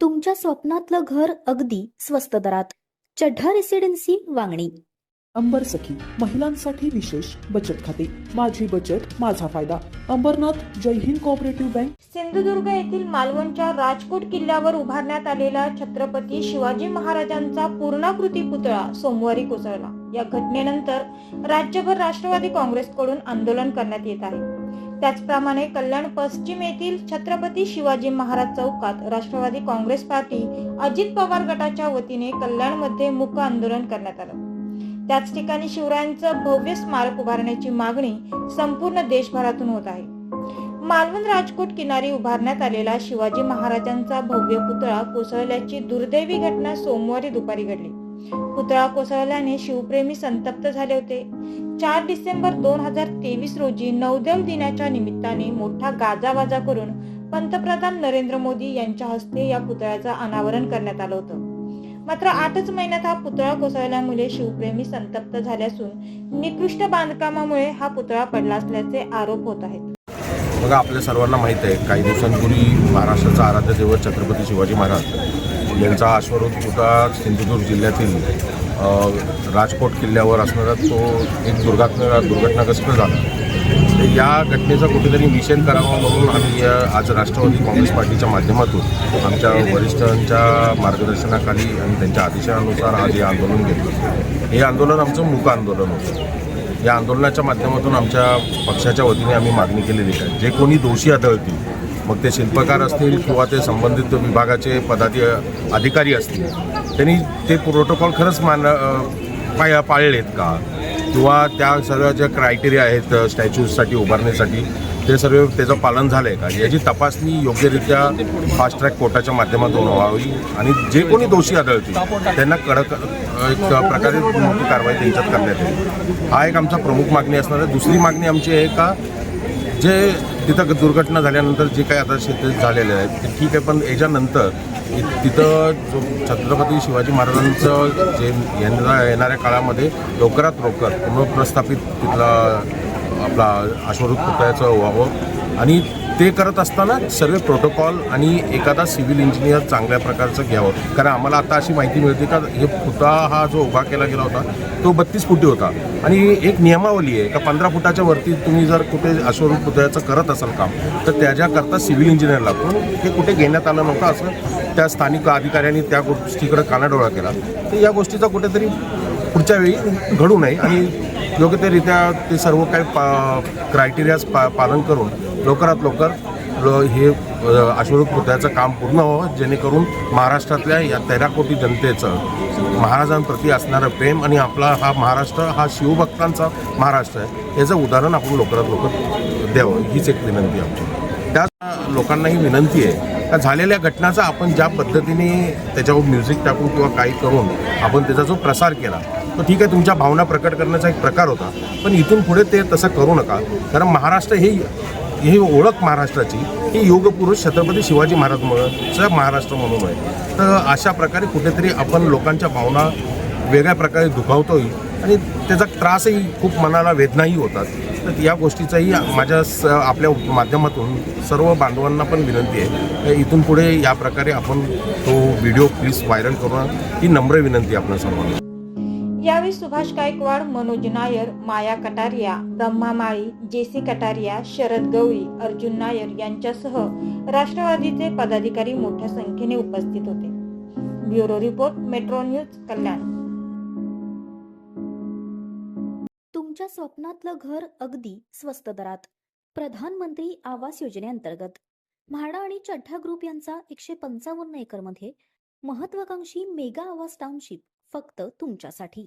तुमच्या स्वप्नातलं घर अगदी स्वस्त दरात. चढ्ढा रेसिडेन्सी वांगणी. अंबर सखी महिलांसाठी विशेष बचत खाते. माझी बचत माझा फायदा. Ambernath Jai Hind cooperative bank. Sindhudurg येथील मालवणच्या राजकोट किल्ल्यावर उभारण्यात आलेला छत्रपती शिवाजी महाराजांचा पूर्णाकृती पुतळा सोमवारी कोसळला. या घटनेनंतर राज्यभर राष्ट्रवादी काँग्रेसकडून आंदोलन करण्यात येत आहे. त्याचप्रमाणे कल्याण पश्चिम येथील छत्रपती शिवाजी महाराज चौकात राष्ट्रवादी काँग्रेस पार्टी अजित पवार गटाच्या वतीने कल्याणमध्ये मुक आंदोलन करण्यात आलं. त्याच ठिकाणी शिवरायांचं भव्य स्मारक उभारण्याची मागणी संपूर्ण देशभरातून होत आहे. मालवण राजकोट किनारी उभारण्यात आलेला शिवाजी महाराजांचा भव्य पुतळा कोसळल्याची दुर्दैवी घटना सोमवारी दुपारी घडली. पुतळा कोसळल्याने शिवप्रेमी संतप्त झाले होते. चार डिसेंबर दोन हजार तेवीस रोजी नौदल दिनाच्या निमित्ताने मोठा गाजावाजा करून पंतप्रधान नरेंद्र मोदी यांच्या हस्ते या पुतळ्याचं अनावरण करण्यात आलं होतं. मात्र आठच महिन्यात हा पुतळा कोसळल्यामुळे शिवप्रेमी संतप्त झाले असून निकृष्ट बांधकामामुळे हा पुतळा पडला असल्याचे आरोप होत आहेत. बघा आपल्या सर्वांना माहीत आहे काही दिवसांपूर्वी महाराष्ट्राचा आराध्य दैवत छत्रपती शिवाजी महाराज यांचा अश्वरूढ पुतळा सिंधुदुर्ग जिल्ह्यातील राजकोट किल्ल्यावर असणारा तो एक दुर्घटना दुर्घटनाग्रस्त झाला. या घटनेचा कुठेतरी निषेध करावा म्हणून आम्ही आज राष्ट्रवादी काँग्रेस पार्टीच्या माध्यमातून आमच्या वरिष्ठांच्या मार्गदर्शनाखाली आणि त्यांच्या आदेशानुसार आज हे आंदोलन घेतलं. हे आंदोलन आमचं मूक आंदोलन होतं. या आंदोलनाच्या माध्यमातून आमच्या पक्षाच्या वतीने आम्ही मागणी केलेली आहे. जे कोणी दोषी आढळतील मग ते शिल्पकार असतील किंवा ते संबंधित विभागाचे पदाधी अधिकारी असतील त्यांनी ते प्रोटोकॉल खरंच मान अ, पाय पाळलेत का? किंवा त्या सर्व ज्या क्रायटेरिया आहेत स्टॅच्यूजसाठी उभारण्यासाठी ते सर्व त्याचं पालन झालं आहे का? याची तपासणी योग्यरित्या फास्ट ट्रॅक कोर्टाच्या माध्यमातून व्हावी आणि जे कोणी दोषी आढळतील त्यांना कडक एक प्रकारे मोठी कारवाई त्यांच्यात करण्यात येईल. हा एक आमचा प्रमुख मागणी असणार आहे. दुसरी मागणी आमची आहे का? जे तिथं दुर्घटना झाल्यानंतर जे काही आता शेत झालेले आहेत ते ठीक आहे पण याच्यानंतर इ- तिथं जो छत्रपती शिवाजी महाराजांचं जे येणार येणाऱ्या काळामध्ये लवकरात लवकर पुनर्प्रस्थापित तिथला आपला अश्वरूप पुतळ्याचं व्हावं आणि ते करत असताना सर्व प्रोटोकॉल आणि एखादा सिव्हिल इंजिनियर चांगल्या प्रकारचं घ्यावं. कारण आम्हाला आता अशी माहिती मिळते का हे पुतळा हा जो उभा केला गेला होता तो बत्तीस फुटी होता. आणि एक नियमावली आहे का पंधरा फुटाच्या वरती तुम्ही जर कुठे अश्वरूप पुतळ्याचं करत असाल काम तर त्याच्याकरता सिव्हिल इंजिनियर लागतो हे कुठे घेण्यात आलं नव्हतं असं त्या स्थानिक अधिकाऱ्यांनी त्या गोष्टीकडे कानाडोळा केला. तर या गोष्टीचा कुठेतरी पुढच्या वेळी घडू नये आणि योग्यतेरित्या ते सर्व काही पा क्रायटेरियाज पा पालन करून लवकरात लवकर हे अश्वरूप पुतळ्याचं काम पूर्ण व्हावं जेणेकरून महाराष्ट्रातल्या या तेरा कोटी जनतेचं महाराजांप्रती असणारं प्रेम आणि आपला हा महाराष्ट्र हा शिवभक्तांचा महाराष्ट्र आहे याचं उदाहरण आपण लवकरात लवकर द्यावं हीच एक विनंती आहे आमची. त्या लोकांनाही विनंती आहे का झालेल्या घटनाचा आपण ज्या पद्धतीने त्याच्यावर म्युझिक टाकून किंवा काही करून आपण त्याचा जो प्रसार केला तो ठीक आहे तुमच्या भावना प्रकट करण्याचा एक प्रकार होता पण इथून पुढे ते तसं करू नका कारण महाराष्ट्र हे ही ओळख महाराष्ट्राची ही योगपुरुष छत्रपती शिवाजी महाराजमुळं महाराष्ट्र म्हणून आहे. तर अशा प्रकारे कुठेतरी आपण लोकांच्या भावना वेगळ्या प्रकारे दुखावतोय आणि त्याचा त्रासही खूप मनाला वेदनाही होतात. तर या गोष्टीचाही माझ्या स आपल्या माध्यमातून सर्व बांधवांना पण विनंती आहे. इथून पुढे या प्रकारे आपण तो व्हिडिओ प्लीज व्हायरल करून ही नम्र विनंती आपण आपल्या सर्वांना यावेळी सुभाष गायकवाड मनोज नायर माया कटारिया ब्रह्मा माळी जेसी कटारिया शरद गवळी अर्जुन नायर यांच्यासह राष्ट्रवादीचे पदाधिकारी मोठ्या संख्येने उपस्थित होते. Bureau report metro news Kalyan. तुमच्या स्वप्नातलं घर अगदी स्वस्त दरात. प्रधानमंत्री आवास योजनेअंतर्गत. म्हाडा आणि चड्ढा ग्रुप यांचा एकशे पंचावन्न एकरमध्ये महत्वाकांक्षी मेगा आवास टाउनशिप फक्त तुमच्यासाठी.